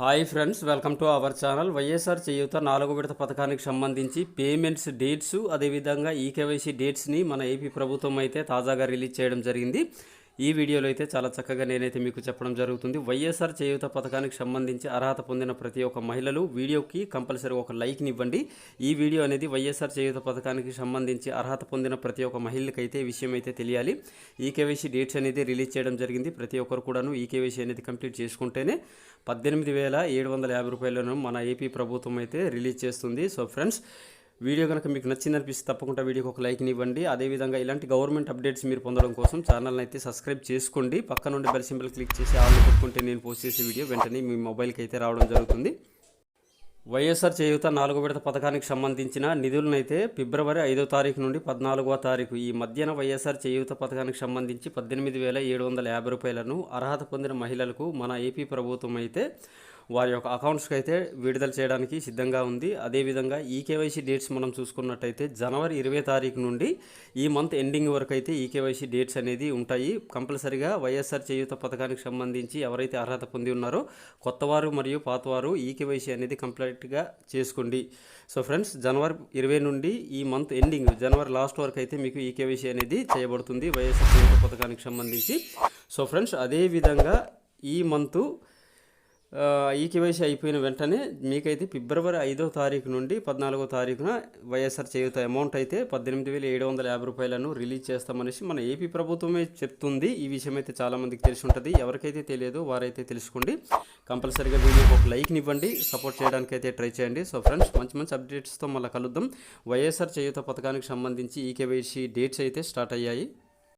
Hi friends welcome to our channel. YSR Cheyutha నాలుగో విడత పథకానికి సంబంధించి పేమెంట్స్ డేట్స్ అదేవిధంగా ఈకేవైసీ డేట్స్ని మన ఏపీ ప్రభుత్వం అయితే తాజాగా రిలీజ్ చేయడం జరిగింది. ఈ వీడియోలో అయితే చాలా చక్కగా నేనైతే మీకు చెప్పడం జరుగుతుంది. వైఎస్ఆర్ చేయూత పథకానికి సంబంధించి అర్హత పొందిన ప్రతి ఒక్క మహిళలు వీడియోకి కంపల్సరీ ఒక లైక్ని ఇవ్వండి. ఈ వీడియో అనేది వైఎస్ఆర్ చేయూత పథకానికి సంబంధించి అర్హత పొందిన ప్రతి ఒక్క మహిళకైతే విషయం అయితే తెలియాలి. ఈకేవైసీ డేట్స్ అనేది రిలీజ్ చేయడం జరిగింది. ప్రతి ఒక్కరు కూడాను ఈకేవైసీ అనేది కంప్లీట్ చేసుకుంటేనే పద్దెనిమిది వేల ఏడు వందల యాభై రూపాయలను మన ఏపీ ప్రభుత్వం అయితే రిలీజ్ చేస్తుంది. సో ఫ్రెండ్స్ వీడియో కనుక మీకు నచ్చిందనిపిస్తే తప్పకుండా వీడియోకి ఒక లైక్ని ఇవ్వండి. అదేవిధంగా ఇలాంటి గవర్నమెంట్ అప్డేట్స్ మీరు పొందడం కోసం ఛానల్ని అయితే సబ్స్క్రైబ్ చేసుకోండి. పక్క నుండి బెల్ సింబల్ క్లిక్ చేసి ఆల్ని పెట్టుకుంటే నేను పోస్ట్ చేసే వీడియో వెంటనే మీ మొబైల్కి అయితే రావడం జరుగుతుంది. వైఎస్ఆర్ చేయూత నాలుగో విడత పథకానికి సంబంధించిన నిధులనైతే ఫిబ్రవరి ఐదో తారీఖు నుండి పద్నాలుగవ తారీఖు ఈ మధ్యన వైఎస్ఆర్ చేయూత పథకానికి సంబంధించి పద్దెనిమిది వేల ఏడు వందల యాభై రూపాయలను అర్హత పొందిన మహిళలకు మన ఏపీ ప్రభుత్వం అయితే వారి యొక్క అకౌంట్స్కి అయితే విడుదల చేయడానికి సిద్ధంగా ఉంది. అదేవిధంగా ఈకేవైసీ డేట్స్ మనం చూసుకున్నట్టయితే జనవరి ఇరవై తారీఖు నుండి ఈ మంత్ ఎండింగ్ వరకు అయితే ఈకేవైసీ డేట్స్ అనేది ఉంటాయి. కంపల్సరిగా వైఎస్ఆర్ చేయూత పథకానికి సంబంధించి ఎవరైతే అర్హత పొంది ఉన్నారో కొత్తవారు మరియు పాతవారు ఈకేవైసీ అనేది కంప్లీట్గా చేసుకోండి. సో ఫ్రెండ్స్ జనవరి ఇరవై నుండి ఈ మంత్ ఎండింగ్ జనవరి లాస్ట్ వరకు అయితే మీకు ఈకేవైసీ అనేది చేయబడుతుంది వైఎస్ఆర్ చేయూత పథకానికి సంబంధించి. సో ఫ్రెండ్స్ అదేవిధంగా ఈ మంతు ఈ కేవైసీ అయిపోయిన వెంటనే మీకైతే ఫిబ్రవరి ఐదో తారీఖు నుండి పద్నాలుగో తారీఖున వైఎస్ఆర్ చేయుత అమౌంట్ అయితే పద్దెనిమిది వేల ఏడు వందల యాభై రూపాయలను రిలీజ్ చేస్తామనేసి మన ఏపీ ప్రభుత్వమే చెప్తుంది. ఈ విషయం అయితే చాలామందికి తెలిసి ఉంటుంది. ఎవరికైతే తెలియదో వారైతే తెలుసుకోండి. కంపల్సరీగా వీడియోకి ఒక లైక్ని ఇవ్వండి. సపోర్ట్ చేయడానికి అయితే ట్రై చేయండి. సో ఫ్రెండ్స్ మంచి మంచి అప్డేట్స్తో మళ్ళీ కలుద్దాం. వైఎస్ఆర్ చేయుత పథకానికి సంబంధించి ఈకేవైసీ డేట్స్ అయితే స్టార్ట్ అయ్యాయి.